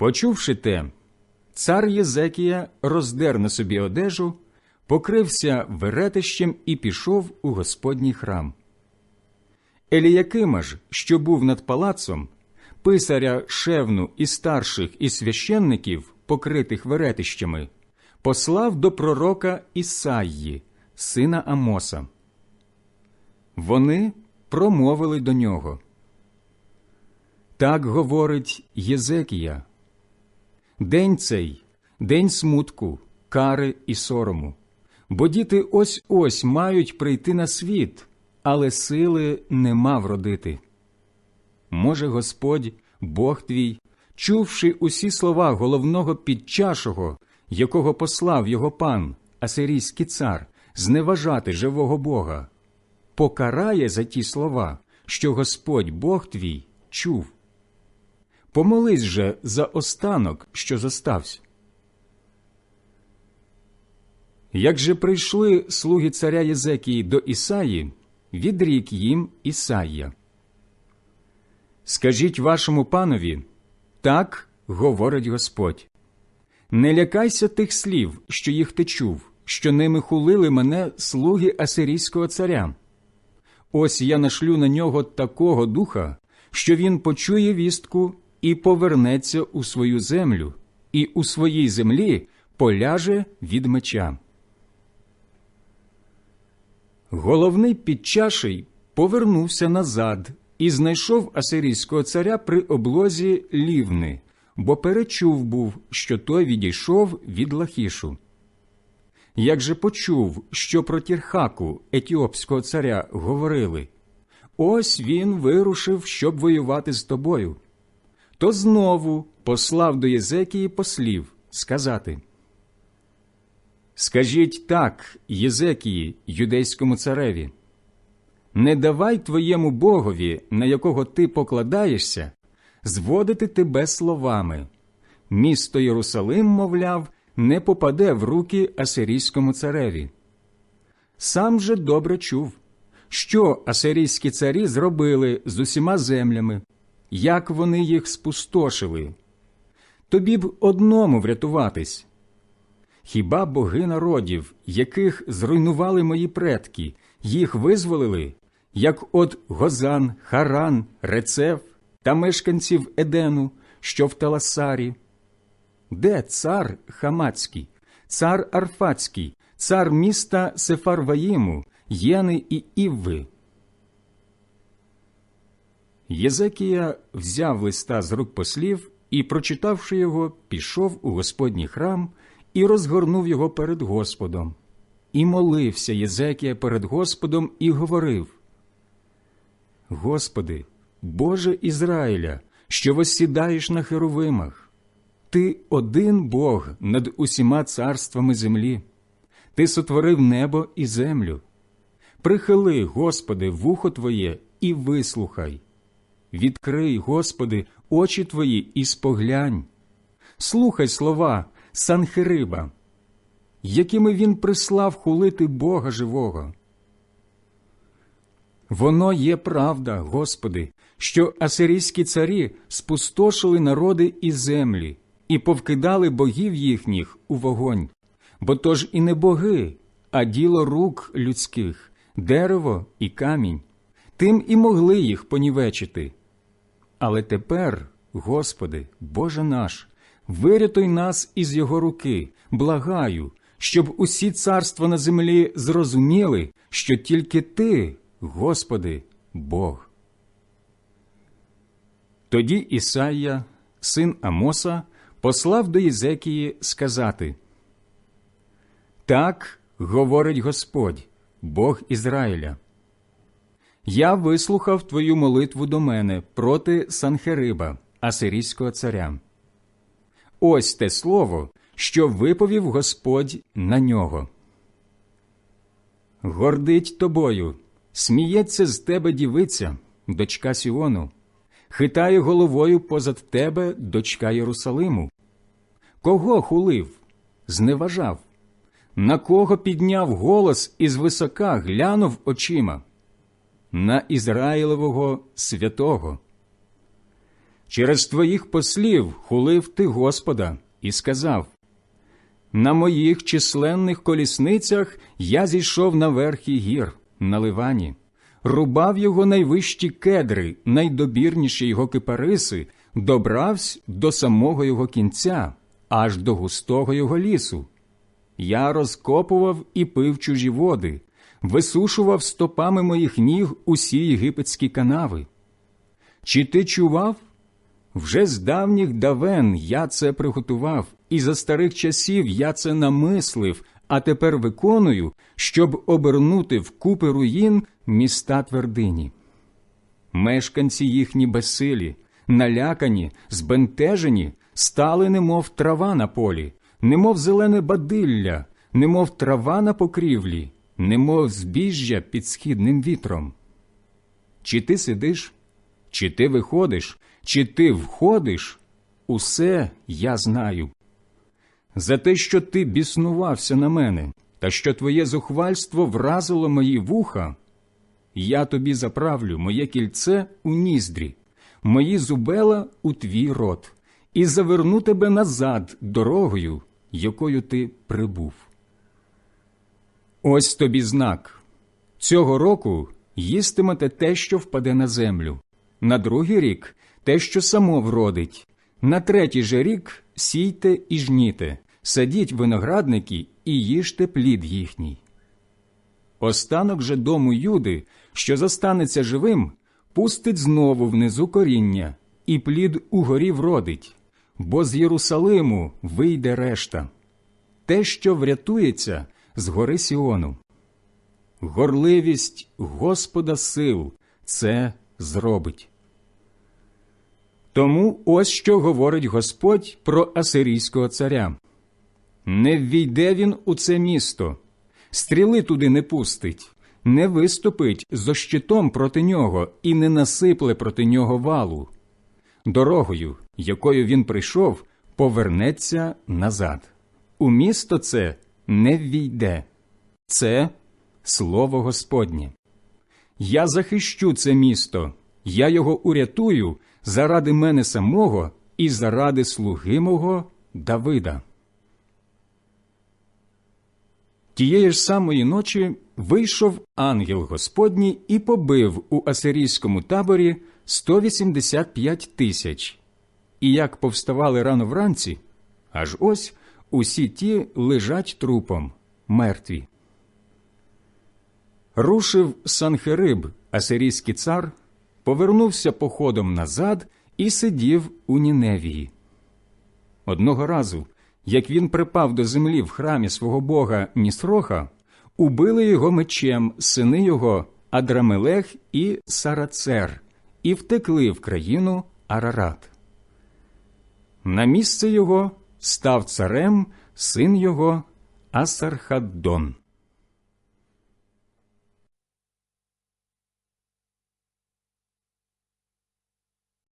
Почувши те, цар Єзекія роздер на собі одежу, покрився веретищем і пішов у Господній храм. Еліякима ж, що був над палацом, писаря шевну і старших і священників, покритих веретищами, послав до пророка Ісаї, сина Амоса. Вони промовили до нього. Так говорить Єзекія. День цей, день смутку, кари і сорому, бо діти ось ось мають прийти на світ, але сили нема вродити. Може, Господь, Бог твій, чувши усі слова головного підчашого, якого послав його пан, асирійський цар, зневажати живого Бога, покарає за ті слова, що Господь Бог твій чув. Помолись же за останок, що зостався. Як же прийшли слуги царя Єзекії до Ісаї, відрік їм Ісаїя. Скажіть вашому панові, так говорить Господь. Не лякайся тих слів, що їх ти чув, що ними хулили мене слуги Асирійського царя. Ось я нашлю на нього такого духа, що він почує вістку і повернеться у свою землю, і у своїй землі поляже від меча. Головний підчаший повернувся назад і знайшов асирійського царя при облозі лівни, бо перечув був, що той відійшов від Лахішу. Як же почув, що про Тірхаку, етіопського царя, говорили ось він вирушив, щоб воювати з тобою, то знову послав до Єзекії послів сказати Скажіть так, Єзекії, юдейському цареві, не давай твоєму богові, на якого ти покладаєшся, зводити тебе словами. Місто Єрусалим, мовляв, не попаде в руки асирійському цареві. Сам же добре чув, що асирійські царі зробили з усіма землями, як вони їх спустошили. Тобі б одному врятуватись. Хіба боги народів, яких зруйнували мої предки, їх визволили, як от Гозан, Харан, Рецев та мешканців Едену, що в Таласарі? Де цар Хамацький, цар Арфацький, цар міста Сефарваїму, Єни і Івви? Єзекія взяв листа з рук послів і, прочитавши його, пішов у Господній храм і розгорнув його перед Господом. І молився Єзекія перед Господом і говорив: Господи, Боже Ізраїля, що восідаєш на херовимах, Ти один Бог над усіма царствами землі, Ти сотворив небо і землю. Прихили, Господи, вухо Твоє і вислухай. Відкрий, Господи, очі Твої і споглянь. Слухай слова Санхириба, якими він прислав хулити Бога живого. Воно є правда, Господи, що асирійські царі спустошили народи і землі і повкидали богів їхніх у вогонь, бо то ж і не боги, а діло рук людських, дерево і камінь, тим і могли їх понівечити. Але тепер, Господи, Боже наш, вирятуй нас із його руки, благаю, щоб усі царства на землі зрозуміли, що тільки Ти, Господи, Бог. Тоді Ісаїя, син Амоса, послав до Єзекії сказати Так говорить Господь, Бог Ізраїля. Я вислухав твою молитву до мене проти Санхериба, Асирійського царя. Ось те слово, що виповів Господь на нього. Гордить тобою, сміється з тебе дівиця, дочка Сіону, хитає головою позад тебе дочка Єрусалиму. Кого хулив, зневажав, на кого підняв голос і звисока глянув очима? На Ізраїлевого святого. Через твоїх послів хулив ти Господа і сказав На моїх численних колісницях я зійшов на верхі гір, на ливані, рубав його найвищі кедри, найдобірніші його кипариси, добравсь до самого його кінця, аж до густого його лісу. Я розкопував і пив чужі води, висушував стопами моїх ніг усі єгипетські канави. Чи ти чував? Вже з давніх давен я це приготував, і за старих часів я це намислив, а тепер виконую, щоб обернути в купи руїн міста твердині. Мешканці їхні безсилі, налякані, збентежені, стали, немов трава на полі, немов зелене бадилля, немов трава на покрівлі, немов збіжжя під східним вітром. Чи ти сидиш, чи ти виходиш, чи ти входиш, усе я знаю. За те, що ти біснувався на мене, та що твоє зухвальство вразило мої вуха, я тобі заправлю моє кільце у ніздрі, мої зубела у твій рот, і заверну тебе назад дорогою, якою ти прибув. Ось тобі знак. Цього року їстимете те, що впаде на землю, на другий рік те, що само вродить, на третій же рік сійте і жніте, садіть виноградники і їжте плід їхній. Останок же дому Юди, що зостанеться живим, пустить знову внизу коріння, і плід угорі вродить, бо з Єрусалиму вийде решта. Те, що врятується з гори Сіону. Горливість Господа сил це зробить. Тому ось що говорить Господь про асирійського царя не ввійде він у це місто, стріли туди не пустить, не виступить зо щитом проти нього і не насипле проти нього валу. Дорогою, якою він прийшов, повернеться назад. У місто це не ввійде. Це слово Господнє. Я захищу це місто, я його урятую заради мене самого і заради слуги мого Давида. Тієї ж самої ночі вийшов ангел Господній і побив у асирійському таборі 185 тисяч. І як повставали рано вранці, аж ось усі ті лежать трупом, мертві. Рушив Санхериб, асирійський цар, повернувся походом назад і сидів у Ніневії. Одного разу, як він припав до землі в храмі свого бога Нісроха, убили його мечем сини його Адрамелех і Сарацер, і втекли в країну Арарат. На місце його став царем син його Асархаддон.